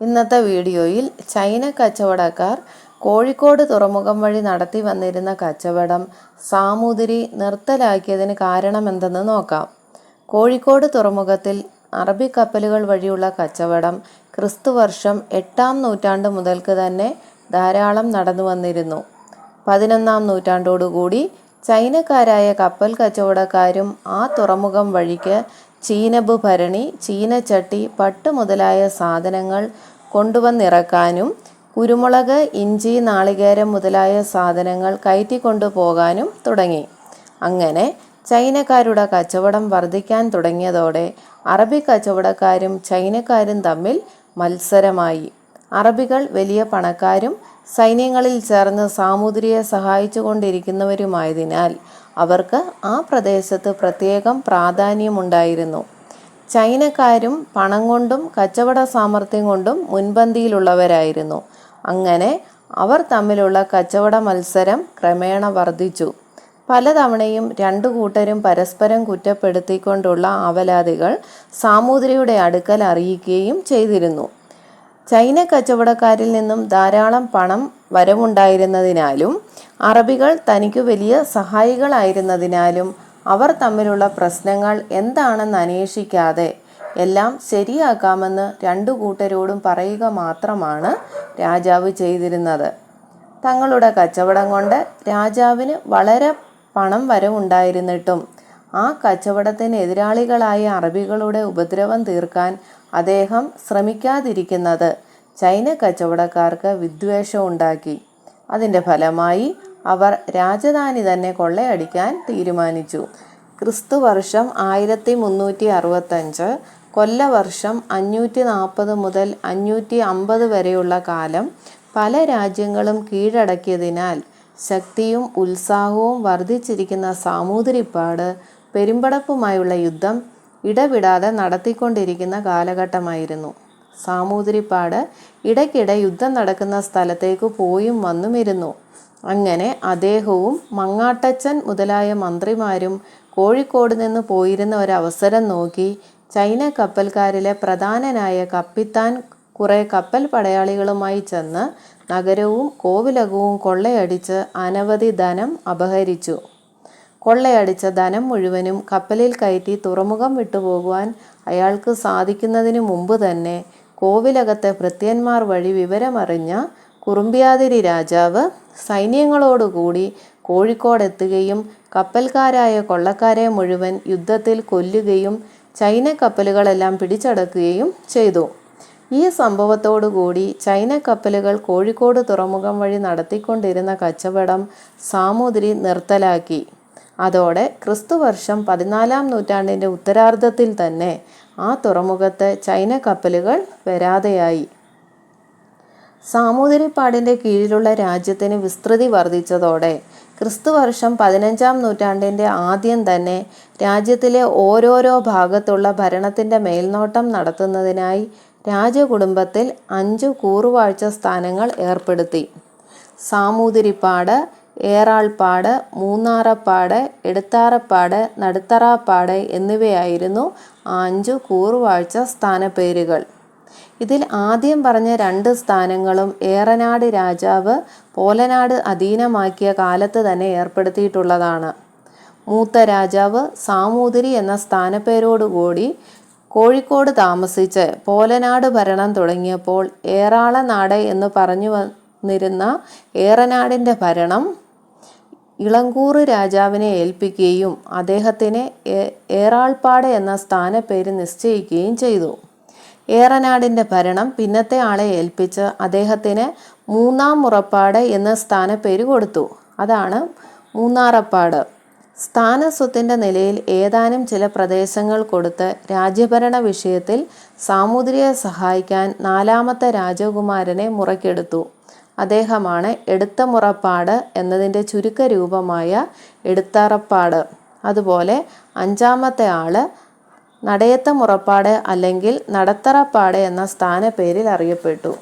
ഇന്നത്തെ വീഡിയോയിൽ ചൈന കച്ചവടക്കാർ കോഴിക്കോട് തുറമുഖം വഴി നടത്തി വന്നിരുന്ന കച്ചവടം സാമൂതിരി നിർത്തലാക്കിയതിന് കാരണമെന്തെന്ന് നോക്കാം. കോഴിക്കോട് തുറമുഖത്തിൽ അറബി കപ്പലുകൾ വഴിയുള്ള കച്ചവടം ക്രിസ്തുവർഷം എട്ടാം നൂറ്റാണ്ട് മുതൽക്ക് തന്നെ ധാരാളം നടന്നു വന്നിരുന്നു. പതിനൊന്നാം നൂറ്റാണ്ടോടുകൂടി ചൈനക്കാരായ കപ്പൽ കച്ചവടക്കാരും ആ തുറമുഖം വഴിക്ക് ചീനബ് ഭരണി ചീനച്ചട്ടി പട്ട് മുതലായ സാധനങ്ങൾ കൊണ്ടുവന്നിറക്കാനും കുരുമുളക് ഇഞ്ചി നാളികേരം മുതലായ സാധനങ്ങൾ കയറ്റിക്കൊണ്ടു പോകാനും തുടങ്ങി. അങ്ങനെ ചൈനക്കാരുടെ കച്ചവടം വർദ്ധിക്കാൻ തുടങ്ങിയതോടെ അറബി കച്ചവടക്കാരും ചൈനക്കാരും തമ്മിൽ മത്സരമായി. അറബികൾ വലിയ പണക്കാരും സൈന്യങ്ങളിൽ ചേർന്ന് സാമൂതിരിയെ സഹായിച്ചു കൊണ്ടിരിക്കുന്നവരുമായതിനാൽ അവർക്ക് ആ പ്രദേശത്ത് പ്രത്യേകം പ്രാധാന്യമുണ്ടായിരുന്നു. ചൈനക്കാരും പണം കൊണ്ടും കച്ചവട സാമർഥ്യം കൊണ്ടും മുൻപന്തിയിലുള്ളവരായിരുന്നു. അങ്ങനെ അവർ തമ്മിലുള്ള കച്ചവട മത്സരം ക്രമേണ വർദ്ധിച്ചു. പലതവണയും രണ്ടു കൂട്ടരും പരസ്പരം കുറ്റപ്പെടുത്തിക്കൊണ്ടുള്ള ആവലാതികൾ സാമൂതിരിയുടെ അടുക്കൽ അറിയിക്കുകയും ചെയ്തിരുന്നു. ചൈന കച്ചവടക്കാരിൽ നിന്നും ധാരാളം പണം വരവുണ്ടായിരുന്നതിനാലും അറബികൾ തനിക്ക് വലിയ സഹായികളായിരുന്നതിനാലും അവർ തമ്മിലുള്ള പ്രശ്നങ്ങൾ എന്താണെന്ന് അന്വേഷിക്കാതെ എല്ലാം ശരിയാക്കാമെന്ന് രണ്ടു കൂട്ടരോടും പറയുക മാത്രമാണ് രാജാവ് ചെയ്തിരുന്നത്. തങ്ങളുടെ കച്ചവടം കൊണ്ട് രാജാവിന് വളരെ പണം വരവുണ്ടായിരുന്നിട്ടും ആ കച്ചവടത്തിന് എതിരാളികളായ അറബികളുടെ ഉപദ്രവം തീർക്കാൻ അദ്ദേഹം ശ്രമിക്കാതിരിക്കുന്നത് ചൈന കച്ചവടക്കാർക്ക് വിദ്വേഷം ഉണ്ടാക്കി അതിന്റെ ഫലമായി അവർ രാജധാനി തന്നെ കൊള്ളയടിക്കാൻ തീരുമാനിച്ചു. ക്രിസ്തു വർഷം ആയിരത്തി മുന്നൂറ്റി അറുപത്തഞ്ച് കൊല്ലവർഷം അഞ്ഞൂറ്റി നാൽപ്പത് മുതൽ അഞ്ഞൂറ്റി അമ്പത് വരെയുള്ള കാലം പല രാജ്യങ്ങളും കീഴടക്കിയതിനാൽ ശക്തിയും ഉത്സാഹവും വർദ്ധിച്ചിരിക്കുന്ന സാമൂതിരിപ്പാട് പെരുമ്പടപ്പുമായുള്ള യുദ്ധം ഇടവിടാതെ നടത്തിക്കൊണ്ടിരിക്കുന്ന കാലഘട്ടമായിരുന്നു. സാമൂതിരിപ്പാട് ഇടയ്ക്കിടെ യുദ്ധം നടക്കുന്ന സ്ഥലത്തേക്ക് പോയും വന്നുമിരുന്നു. അങ്ങനെ അദ്ദേഹവും മങ്ങാട്ടച്ചൻ മുതലായ മന്ത്രിമാരും കോഴിക്കോട് നിന്ന് പോയിരുന്ന ഒരവസരം നോക്കി ചൈന കപ്പൽക്കാരിലെ പ്രധാനനായ കപ്പിത്താൻ കുറെ കപ്പൽ പടയാളികളുമായി ചെന്ന് നഗരവും കോവിലകവും കൊള്ളയടിച്ച് അനവധി ധനം അപഹരിച്ചു. കൊള്ളയടിച്ച ധനം മുഴുവനും കപ്പലിൽ കയറ്റി തുറമുഖം വിട്ടുപോകുവാൻ അയാൾക്ക് സാധിക്കുന്നതിനു മുമ്പ് തന്നെ കോവിലകത്തെ ഭൃത്യന്മാർ വഴി വിവരമറിഞ്ഞ കുറുമ്പ്യാതിരി രാജാവ് സൈന്യങ്ങളോടുകൂടി കോഴിക്കോടെത്തുകയും കപ്പൽക്കാരായ കൊള്ളക്കാരെ മുഴുവൻ യുദ്ധത്തിൽ കൊല്ലുകയും ചൈന കപ്പലുകളെല്ലാം പിടിച്ചടക്കുകയും ചെയ്തു. ഈ സംഭവത്തോടുകൂടി ചൈന കപ്പലുകൾ കോഴിക്കോട് തുറമുഖം വഴി നടത്തിക്കൊണ്ടിരുന്ന കച്ചവടം സാമൂതിരി നിർത്തലാക്കി. അതോടെ ക്രിസ്തുവർഷം പതിനാലാം നൂറ്റാണ്ടിന്റെ ഉത്തരാർദ്ധത്തിൽ തന്നെ ആ തുറമുഖത്ത് ചൈന കപ്പലുകൾ വരാതെയായി. സാമൂതിരിപ്പാടിന്റെ കീഴിലുള്ള രാജ്യത്തിന് വിസ്തൃതി വർദ്ധിച്ചതോടെ ക്രിസ്തുവർഷം പതിനഞ്ചാം നൂറ്റാണ്ടിന്റെ ആദ്യം തന്നെ രാജ്യത്തിലെ ഓരോരോ ഭാഗത്തുള്ള ഭരണത്തിന്റെ മേൽനോട്ടം നടത്തുന്നതിനായി രാജകുടുംബത്തിൽ അഞ്ചു കൂറുവാഴ്ച സ്ഥാനങ്ങൾ ഏർപ്പെടുത്തി. സാമൂതിരിപ്പാട് ഏറാൾപ്പാട് മൂന്നാറപ്പാട് എടുത്താറപ്പാട് നടുത്തറാപ്പാട് എന്നിവയായിരുന്നു അഞ്ചു കൂറുവാഴ്ച സ്ഥാനപ്പേരുകൾ. ഇതിൽ ആദ്യം പറഞ്ഞ രണ്ട് സ്ഥാനങ്ങളും ഏറനാട് രാജാവ് പോലനാട് അധീനമാക്കിയ കാലത്ത് തന്നെ ഏർപ്പെടുത്തിയിട്ടുള്ളതാണ്. മൂത്ത രാജാവ് സാമൂതിരി എന്ന സ്ഥാനപ്പേരോടുകൂടി കോഴിക്കോട് താമസിച്ച് പോലനാട് ഭരണം തുടങ്ങിയപ്പോൾ ഏറാളനാട് എന്ന് പറഞ്ഞു വന്നിരുന്ന ഏറനാടിന്റെ ഭരണം ഇളങ്കൂറ് രാജാവിനെ ഏൽപ്പിക്കുകയും അദ്ദേഹത്തിന് ഏറാൾപ്പാട് എന്ന സ്ഥാനപ്പേര് നിശ്ചയിക്കുകയും ചെയ്തു. ഏറനാടിന്റെ ഭരണം പിന്നത്തെ ആളെ ഏൽപ്പിച്ച് അദ്ദേഹത്തിന് മൂന്നാം മുറപ്പാട് എന്ന സ്ഥാനപ്പേര് കൊടുത്തു. അതാണ് മൂന്നാറപ്പാട്. സ്ഥാനസ്വത്തിന്റെ നിലയിൽ ഏതാനും ചില പ്രദേശങ്ങൾ കൊടുത്ത് രാജ്യഭരണ വിഷയത്തിൽ സാമൂതിരിയെ സഹായിക്കാൻ നാലാമത്തെ രാജകുമാരനെ മുറയ്ക്കെടുത്തു. അദ്ദേഹമാണ് എടുത്ത മുറപ്പാട് എന്നതിന്റെ ചുരുക്കരൂപമായ എടുത്തറപ്പാട്. അതുപോലെ അഞ്ചാമത്തെ ആൾ നടയത്ത മുറപ്പാട് അല്ലെങ്കിൽ നടത്തറപ്പാട് എന്ന സ്ഥാനപ്പേരിൽ അറിയപ്പെട്ടു.